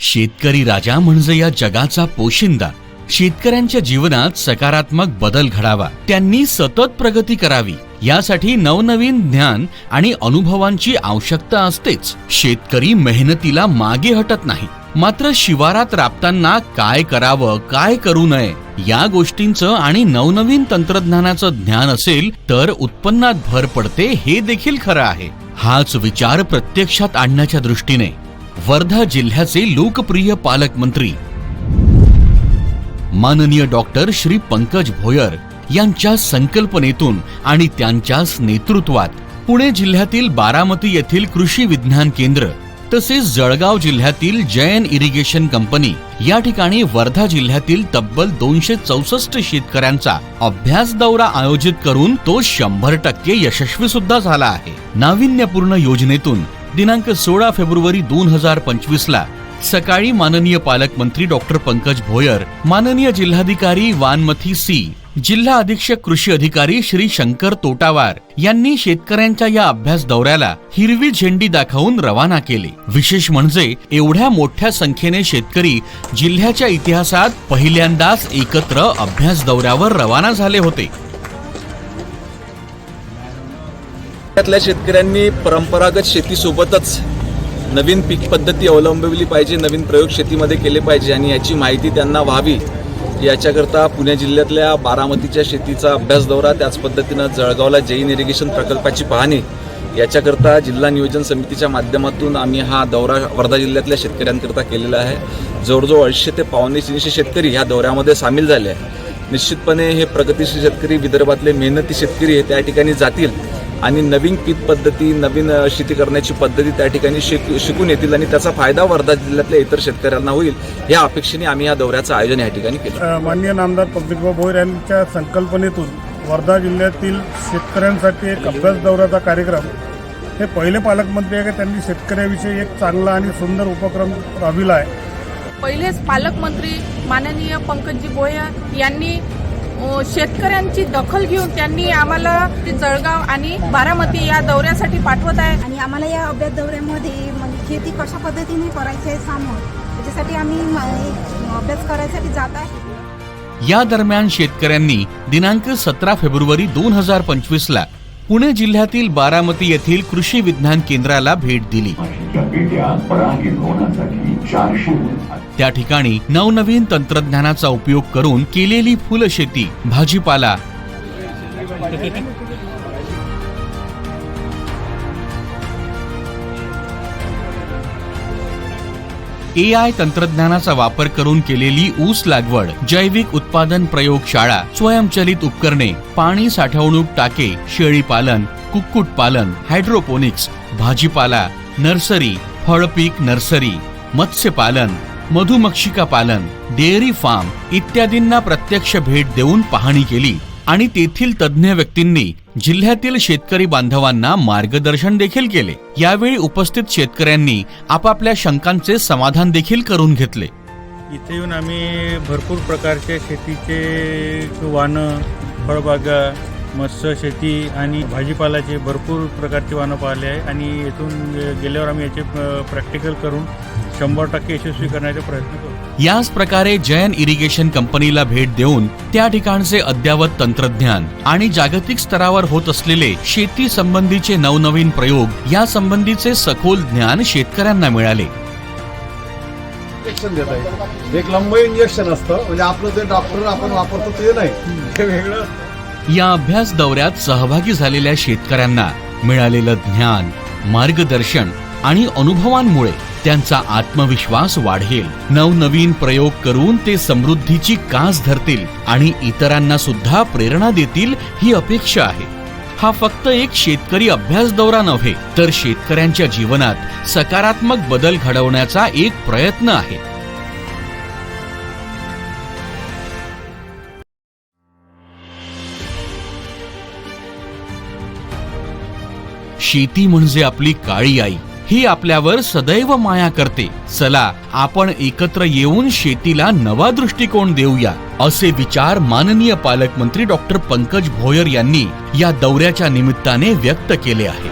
शेतकरी राजा म्हणजे या जगाचा पोशिंदा. शेतकऱ्यांच्या जीवनात सकारात्मक बदल घडावा. त्यांनी सतत प्रगती करावी. यासाठी नवनवीन ज्ञान आणि अनुभवांची आवश्यकता असतेच. शेतकरी मेहनतीला मागे हटत नाही. मात्र शिवारात राबताना काय करावं काय करू नये या गोष्टींचं आणि नवनवीन तंत्रज्ञानाचं ज्ञान असेल तर उत्पन्नात भर पडते हे देखील खरं आहे. हाच विचार प्रत्यक्षात आणण्याच्या दृष्टीने. वर्धा जिल्ह्याचे लोकप्रिय पालकमंत्री. माननीय डॉक्टर श्री पंकज भोयर यांच्या संकल्पनेतून आणि त्यांच्याच नेतृत्वात पुणे जिल्ह्यातील बारामती येथील कृषी विज्ञान केंद्र तसेच जळगाव जिल्ह्यातील जयन इरिगेशन कंपनी या ठिकाणी वर्धा जिल्ह्यातील तब्बल दोनशे चौसष्ट शेतकऱ्यांचा अभ्यास दौरा आयोजित करून तो शंभर टक्के यशस्वी सुद्धा झाला आहे. नाविन्यपूर्ण योजनेतून दिनांक सोळा फेब्रुवारी दोन हजार पंचवीस ला सकाळी माननीय पालकमंत्री डॉक्टर पंकज भोयर माननीय जिल्हाधिकारी वानमथी सी जिल्हा अधीक्षक कृषी अधिकारी श्री शंकर तोटावार यांनी शेतकऱ्यांच्या या अभ्यास दौऱ्याला हिरवी झेंडी दाखवून रवाना केले. विशेष म्हणजे एवढ्या मोठ्या संख्येने शेतकरी जिल्ह्याच्या इतिहासात पहिल्यांदाच एकत्र अभ्यास दौऱ्यावर रवाना झाले होते. त्यातल्या शेतकऱ्यांनी परंपरागत शेतीसोबतच नवीन पीक पद्धती अवलंबवली पाहिजे नवीन प्रयोग शेतीमध्ये केले पाहिजे आणि याची माहिती त्यांना व्हावी. याच्याकरता पुणे जिल्ह्यातल्या बारामतीच्या शेतीचा अभ्यास दौरा त्याच पद्धतीनं जळगावला जैन इरिगेशन प्रकल्पाची पाहणी. याच्याकरता जिल्हा नियोजन समितीच्या माध्यमातून आम्ही हा दौरा वर्धा जिल्ह्यातल्या शेतकऱ्यांकरता केलेला आहे. जवळजवळ अडीचशे ते पावणे तीनशे शेतकरी ह्या दौऱ्यामध्ये सामील झाले आहे निश्चितपणे हे प्रगतीशील शेतकरी विदर्भातले मेहनती शेतकरी हे त्या ठिकाणी जातील. आणि नवीन पीक पद्धती नवीन शेती करण्याची पद्धती त्या ठिकाणी शिक शिकून येतील आणि त्याचा फायदा वर्धा जिल्ह्यातल्या इतर शेतकऱ्यांना होईल या अपेक्षेने आम्ही या दौऱ्याचं आयोजन या ठिकाणी केलं. माननीय नामदार पंकजभाऊ भोयर यांच्या संकल्पनेतून वर्धा जिल्ह्यातील शेतकऱ्यांसाठी एक अभ्यास दौऱ्याचा कार्यक्रम हे पहिले पालकमंत्री आहे की त्यांनी शेतकऱ्याविषयी एक चांगला आणि सुंदर उपक्रम राबविला आहे? पहिलेच पालकमंत्री माननीय पंकजी भोयर यांनी शेतकऱ्यांची दखल घेऊन त्यांनी आम्हाला ते जळगाव आणि बारामती या दौऱ्यासाठी पाठवत आहे. आणि आम्हाला या अभ्यास दौऱ्यामध्ये म्हणजे शेती कशा पद्धतीने करायची आहे समोर त्याच्यासाठी आम्ही म- अभ्यास करायसाठी जात आहे. या दरम्यान शेतकऱ्यांनी दिनांक सतरा फेब्रुवारी दोन हजार पंचवीस ला पुणे जिल्ह्यातील बारामती येथील कृषी विज्ञान केंद्राला भेट दिली. त्या ठिकाणी नवनवीन तंत्रज्ञानाचा उपयोग करून केलेली फुलशेती भाजीपाला. ए आय तंत्रज्ञानाचा वापर करून केलेली ऊस लागवड जैविक उत्पादन प्रयोगशाळा स्वयंचलित उपकरणे पाणी साठवणूक टाके शेळी पालन कुक्कुट पालन हायड्रोपोनिक्स भाजीपाला नर्सरी फळपीक नर्सरी मत्स्यपालन मधुमक्षिका पालन डेअरी फार्म इत्यादींना प्रत्यक्ष भेट देऊन पाहणी केली आणि तेथील तज्ज्ञ व्यक्तींनी जिल्ह्यातील शेतकरी बांधवांना मार्गदर्शन देखील केले. यावेळी उपस्थित शेतकऱ्यांनी आपापल्या शंकांचे समाधान देखील करून घेतले. इथे येऊन आम्ही भरपूर प्रकारचे शेतीचे वाहनं फळबागा मत्स्य शेती आणि भाजीपालाचे भरपूर प्रकारचे वाहनं पाहिले आहे. आणि येथून गेल्यावर आम्ही याचे प्रॅक्टिकल करून शंभर टक्के यशस्वी करण्याचा प्रयत्न करू याच प्रकारे जयन इरिगेशन कंपनीला भेट देऊन त्या ठिकाणचे अद्यावत तंत्रज्ञान आणि जागतिक स्तरावर होत असलेले शेती संबंधीचे नवनवीन प्रयोग या संबंधीचे सखोल ज्ञान शेतकऱ्यांना मिळाले. इंजेक्शन देत आहे. एक लंब इंजेक्शन असतं. म्हणजे आपलं जे डॉक्टर आपण वापरतो ते नाही. ते वेगळं या अभ्यास दौऱ्यात सहभागी झालेल्या शेतकऱ्यांना मिळालेलं ज्ञान मार्गदर्शन आणि अनुभवांमुळे त्यांचा आत्मविश्वास वाढेल. नवनवीन प्रयोग करून ते समृद्धीची कास धरतील आणि इतरांना सुद्धा प्रेरणा देतील ही अपेक्षा आहे. हा फक्त एक शेतकरी अभ्यास दौरा नव्हे तर शेतकऱ्यांच्या जीवनात सकारात्मक बदल घडवण्याचा एक प्रयत्न आहे. शेती म्हणजे आपली काळी आई. ही आपल्यावर सदैव माया करते. चला आपण एकत्र येऊन शेतीला नवा दृष्टिकोन देऊया असे विचार माननीय पालकमंत्री डॉक्टर पंकज भोयर यांनी या दौऱ्याच्या निमित्ताने व्यक्त केले आहे